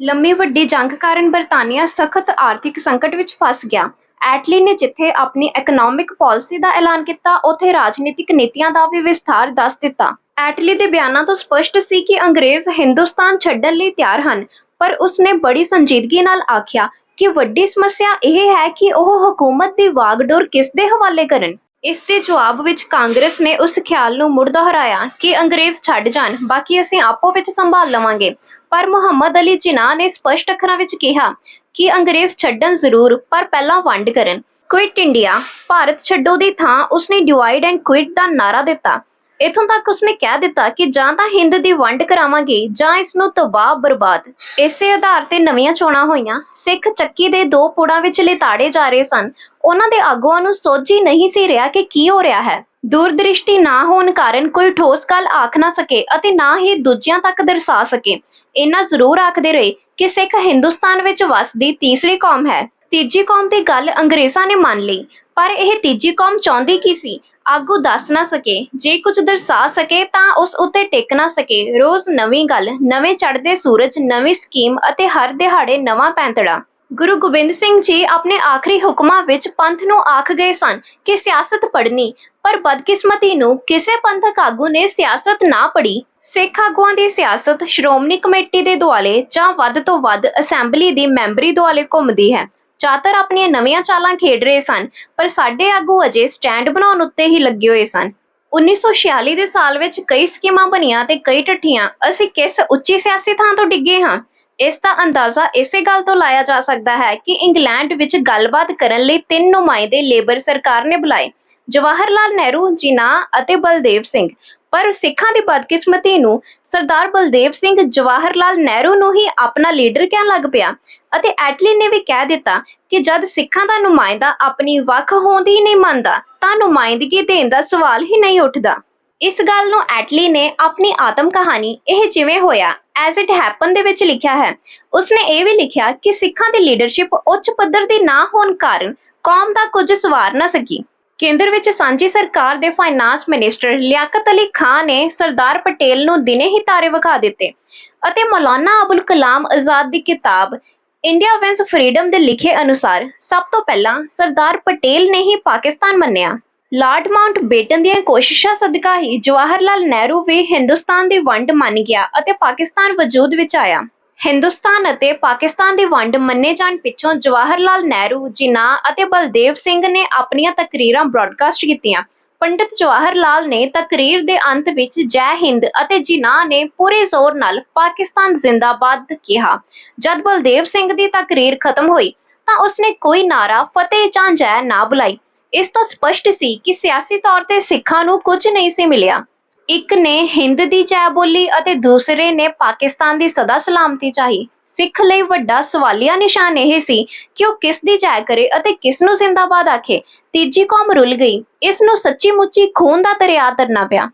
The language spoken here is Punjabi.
ਲੰਮੀ ਵੱਡੀ ਜੰਗ ਕਾਰਨ ਬਰਤਾਨੀਆ ਸਖਤ ਆਰਥਿਕ ਸੰਕਟ ਵਿੱਚ ਫਸ ਗਿਆ। ਐਟਲੀ ਨੇ ਜਿੱਥੇ ਆਪਣੀ ਇਕਨੋਮਿਕ ਪਾਲਿਸੀ ਦਾ ਐਲਾਨ ਕੀਤਾ, ਉੱਥੇ ਰਾਜਨੀਤਿਕ ਨੀਤੀਆਂ ਦਾ ਵੀ ਵਿਸਥਾਰ ਦੱਸ ਦਿੱਤਾ। ਐਟਲੀ ਦੇ ਬਿਆਨਾਂ ਤੋਂ ਸਪਸ਼ਟ ਸੀ ਕਿ ਅੰਗਰੇਜ਼ ਹਿੰਦੁਸਤਾਨ ਛੱਡਣ ਲਈ ਤਿਆਰ ਹਨ, ਪਰ ਉਸਨੇ ਬੜੀ ਸੰਜੀਦਗੀ ਨਾਲ ਆਖਿਆ ਕਿ ਵੱਡੀ ਸਮੱਸਿਆ ਇਹ ਹੈ ਕਿ ਉਹ ਹਕੂਮਤ ਦੀ ਵਾਗਡੋਰ ਕਿਸ ਦੇ ਹਵਾਲੇ ਕਰਨ। ਇਸ ਦੇ ਜਵਾਬ ਵਿੱਚ ਕਾਂਗਰਸ ਨੇ ਉਸ ਖਿਆਲ ਨੂੰ ਮੁੜ ਦੁਹਰਾਇਆ ਕਿ ਅੰਗਰੇਜ਼ ਛੱਡ ਜਾਣ, ਬਾਕੀ ਅਸੀਂ ਆਪੋ ਵਿੱਚ ਸੰਭਾਲ ਲਵਾਂਗੇ। ਪਰ ਮੁਹੰਮਦ ਅਲੀ ਜਿਨਾਹ ਨੇ ਸਪਸ਼ਟ ਅੱਖਰਾਂ ਵਿੱਚ ਕਿਹਾ ਕਿ ਅੰਗਰੇਜ਼ ਛੱਡਣ ਜ਼ਰੂਰ, ਪਰ ਪਹਿਲਾਂ ਵੰਡ ਕਰਨ। ਕੁਇਟ ਇੰਡੀਆ, ਭਾਰਤ ਛੱਡੋ ਦੀ ਥਾਂ ਉਸਨੇ ਡਿਵਾਈਡ ਐਂਡ ਕੁਇਟ ਦਾ ਨਾਰਾ ਦਿੱਤਾ। ਇਥੋਂ ਤੱਕ ਉਸਨੇ ਕਹਿ ਦਿੱਤਾ ਕਿ ਜਾਂ ਤਾਂ ਹਿੰਦ ਦੀ ਵੰਡ ਕਰਾਵਾਂਗੇ ਜਾਂ ਇਸ ਨੂੰ ਤਬਾਹ, ਬਰਬਾਦ। ਇਸੇ ਆਧਾਰ ਤੇ ਨਵੀਆਂ ਚੋਣਾਂ ਹੋਈਆਂ। ਸਿੱਖ ਚੱਕੀ ਦੇ ਦੋ ਪੁੜਾਂ ਵਿੱਚ ਲਿਤਾੜੇ ਜਾ ਰਹੇ ਸਨ। ਉਹਨਾਂ ਦੇ ਆਗੂਆਂ ਨੂੰ ਸੋਝੀ ਨਹੀਂ ਸੀ ਰਿਹਾ ਕਿ ਕੀ ਹੋ ਰਿਹਾ ਹੈ। ਦੂਰਦ੍ਰਿਸ਼ਟੀ ਨਾ ਹੋਣ ਕਾਰਨ ਕੋਈ ਠੋਸ ਗੱਲ ਆਖ ਨਾ ਸਕੇ ਅਤੇ ਨਾ ਹੀ ਦੂਜਿਆਂ ਤੱਕ ਦਰਸਾ ਸਕੇ। ਇੰਨਾ ਜ਼ਰੂਰ ਆਖਦੇ ਰਹੇ ਕਿ ਸਿੱਖ ਹਿੰਦੁਸਤਾਨ ਵਿੱਚ ਵਸਦੀ ਤੀਸਰੀ ਕੌਮ ਹੈ। ਤੀਜੀ ਕੌਮ ਦੀ ਗੱਲ ਅੰਗਰੇਜ਼ਾਂ ਨੇ ਮੰਨ ਲਈ, ਪਰ ਇਹ ਤੀਜੀ ਕੌਮ ਚਾਹੁੰਦੀ ਕੀ ਸੀ? ਆਗੂ ਦੱਸ ਨਾ ਸਕੇ, ਜੇ ਕੁਝ ਦਰਸਾ ਸਕੇ ਤਾਂ ਉਸ ਉੱਤੇ ਟਿਕ ਨਾ ਸਕੇ। ਰੋਜ਼ ਨਵੀਂ ਗੱਲ, ਨਵੇਂ ਚੜ੍ਹਦੇ ਸੂਰਜ, ਨਵੀਂ ਸਕੀਮ ਅਤੇ ਹਰ ਦਿਹਾੜੇ ਨਵਾਂ ਪੈਂਤੜਾ। ਗੁਰੂ ਗੋਬਿੰਦ ਸਿੰਘ ਜੀ ਆਪਣੇ ਆਖਰੀ ਹੁਕਮਾਂ ਵਿੱਚ ਪੰਥ ਨੂੰ ਆਖ ਗਏ ਸਨ ਕਿ ਸਿਆਸਤ ਪੜ੍ਹਨੀ, ਪਰ ਬਦਕਿਸਮਤੀ ਨੂੰ ਕਿਸੇ ਪੰਥਕ ਆਗੂ ਨੇ ਸਿਆਸਤ ਨਾ ਪੜ੍ਹੀ। ਸਿੱਖ ਆਗੂਆਂ ਦੀ ਸਿਆਸਤ ਸ਼੍ਰੋਮਣੀ ਕਮੇਟੀ ਦੇ ਦੁਆਲੇ ਜਾਂ ਵੱਧ ਤੋਂ ਵੱਧ ਅਸੈਂਬਲੀ ਦੀ ਮੈਂਬਰੀ ਦੁਆਲੇ ਘੁੰਮਦੀ ਹੈ। ਚਾਤਰ ਆਪਣੀਆਂ ਨਵੀਆਂ ਚਾਲਾਂ ਖੇਡ ਰਹੇ ਸਨ, ਪਰ ਸਾਡੇ ਆਗੂ ਅਜੇ ਸਟੈਂਡ ਬਣਾਉਣ ਉੱਤੇ ਹੀ ਲੱਗੇ ਹੋਏ ਸਨ। 1946 ਦੇ ਸਾਲ ਵਿੱਚ ਕਈ ਸਕੀਮਾਂ ਬਣੀਆਂ ਤੇ ਕਈ ਟੱਠੀਆਂ, ਅਸੀਂ ਕਿਸ ਉੱਚੀ ਸਿਆਸੀ ਥਾਂ ਤੋਂ ਡਿੱਗੇ ਹਾਂ? ਇਸ ਦਾ ਅੰਦਾਜ਼ਾ ਇਸੇ ਗੱਲ ਤੋਂ ਲਾਇਆ ਜਾ ਸਕਦਾ ਹੈ ਕਿ ਇੰਗਲੈਂਡ ਵਿੱਚ ਗੱਲਬਾਤ ਕਰਨ ਲਈ ਤਿੰਨ ਨੁਮਾਇੰਦੇ ਲੇਬਰ ਸਰਕਾਰ ਨੇ ਬੁਲਾਏ ਜਵਾਹਰ ਲਾਲ ਨਹਿਰੂ, ਜਿਨਾਹ ਅਤੇ ਬਲਦੇਵ ਸਿੰਘ। ਪਰ ਸਿੱਖਾਂ ਦੀ ਬਦਕਿਸਮਤੀ ਨੂੰ ਸਰਦਾਰ ਬਲਦੇਵ ਸਿੰਘ ਜਵਾਹਰ ਲਾਲ ਨਹਿਰੂ ਨੂੰ ਹੀ ਆਪਣਾ ਲੀਡਰ ਕਹਿਣ ਲੱਗ ਪਿਆ ਅਤੇ ਐਟਲੀ ਨੇ ਵੀ ਕਹਿ ਦਿੱਤਾ ਕਿ ਜਦ ਸਿੱਖਾਂ ਦਾ ਨੁਮਾਇੰਦਾ ਆਪਣੀ ਵੱਖ ਹੋਂਦ ਹੀ ਨਹੀਂ ਮੰਨਦਾ, ਤਾਂ ਨੁਮਾਇੰਦਗੀ ਦੇਣ ਦਾ ਸਵਾਲ ਹੀ ਨਹੀਂ ਉੱਠਦਾ। ਇਸ ਗੱਲ ਨੂੰ ਐਟਲੀ ਨੇ ਆਪਣੀ ਆਤਮ ਕਹਾਣੀ ਇਹ ਜਿਵੇਂ ਹੋਇਆ ਐਜ਼ ਇਟ ਹੈਪਨ ਦੇ ਵਿੱਚ ਲਿਖਿਆ ਹੈ। ਉਸਨੇ ਇਹ ਵੀ ਲਿਖਿਆ ਕਿ ਸਿੱਖਾਂ ਦੀ ਲੀਡਰਸ਼ਿਪ ਉੱਚ ਪੱਧਰ ਦੀ ਨਾ ਹੋਣ ਕਾਰਨ ਕੌਮ ਦਾ ਕੁਝ ਸਵਾਰ ਨਾ ਸਕੀ। ਕੇਂਦਰ ਵਿੱਚ ਸਾਂਝੀ ਸਰਕਾਰ ਦੇ ਫਾਈਨਾਂਸ ਮਿਨਿਸਟਰ ਲਿਆਕਤ ਅਲੀ ਖਾਨ ਨੇ ਸਰਦਾਰ ਪਟੇਲ ਨੂੰ ਦਿਨੇ ਹੀ ਤਾਰੇ ਵਿਖਾ ਦਿੱਤੇ ਅਤੇ ਮੌਲਾਨਾ ਅਬੁਲ ਕਲਾਮ ਆਜ਼ਾਦ ਦੀ ਕਿਤਾਬ ਇੰਡੀਆ ਵਿੰਸ ਫਰੀडम ਦੇ ਲਿਖੇ ਅਨੁਸਾਰ ਸਭ ਤੋਂ ਪਹਿਲਾਂ ਸਰਦਾਰ ਪਟੇਲ ਨੇ ਹੀ ਪਾਕਿਸਤਾਨ ਮੰਨਿਆ। ਲਾਰਡ ਮਾਊਂਟ ਬੇਟਨ ਦੀਆਂ ਕੋਸ਼ਿਸ਼ਾਂ ਸਦਕਾ ਹੀ ਜਵਾਹਰ ਲਾਲ ਨਹਿਰੂ ਵੀ ਹਿੰਦੁਸਤਾਨ ਦੀ ਵੰਡ ਮੰਨ ਗਿਆ ਅਤੇ ਪਾਕਿਸਤਾਨ ਵਜੂਦ ਵਿੱਚ ਆਇਆ। ਹਿੰਦੁਸਤਾਨ ਅਤੇ ਪਾਕਿਸਤਾਨ ਦੀ ਵੰਡ ਮੰਨੇ ਜਾਣ ਪਿੱਛੋਂ ਜਵਾਹਰ ਲਾਲ ਨਹਿਰੂ ਜਿਨਾਹ ਅਤੇ ਬਲਦੇਵ ਸਿੰਘ ਨੇ ਆਪਣੀਆਂ ਤਕਰੀਰਾਂ ਬ੍ਰਾਡਕਾਸਟ ਕੀਤੀਆਂ। ਪੰਡਿਤ ਜਵਾਹਰ ਲਾਲ ਨੇ ਤਕਰੀਰ ਦੇ ਅੰਤ ਵਿੱਚ ਜੈ ਹਿੰਦ ਅਤੇ ਜਿਨਾਹ ਨੇ ਪੂਰੇ ਜ਼ੋਰ ਨਾਲ ਪਾਕਿਸਤਾਨ ਜ਼ਿੰਦਾਬਾਦ ਕਿਹਾ। ਜਦ ਬਲਦੇਵ ਸਿੰਘ ਦੀ ਤਕਰੀਰ ਖਤਮ ਹੋਈ ਤਾਂ ਉਸਨੇ ਕੋਈ ਨਾਰਾ ਫਤਿਹ ਜਾਂ ਜੈ ਨਾ ਬੁਲਾਈ। ਇਸ ਤੋਂ ਸਪਸ਼ਟ ਸੀ ਕਿ ਸਿਆਸੀ ਤੌਰ ਤੇ ਸਿੱਖਾਂ ਨੂੰ ਕੁਝ ਨਹੀਂ ਸੀ ਮਿਲਿਆ। ਇੱਕ ਨੇ ਹਿੰਦ ਦੀ ਜੈ ਬੋਲੀ ਅਤੇ ਦੂਸਰੇ ਨੇ ਪਾਕਿਸਤਾਨ ਦੀ ਸਦਾ ਸਲਾਮਤੀ ਚਾਹੀ। ਸਿੱਖ ਲਈ ਵੱਡਾ ਸਵਾਲੀਆ ਨਿਸ਼ਾਨ ਇਹ ਸੀ ਕਿ ਉਹ ਕਿਸ ਦੀ ਜੈ ਕਰੇ ਅਤੇ ਕਿਸ ਨੂੰ ਜ਼ਿੰਦਾਬਾਦ ਆਖੇ। ਤੀਜੀ ਕੌਮ ਰੁੱਲ ਗਈ। ਇਸ ਨੂੰ ਸੱਚੀ ਮੁੱਚੀ ਖੂਨ ਦਾ ਦਰਿਆ ਤਰਨਾ ਪਿਆ।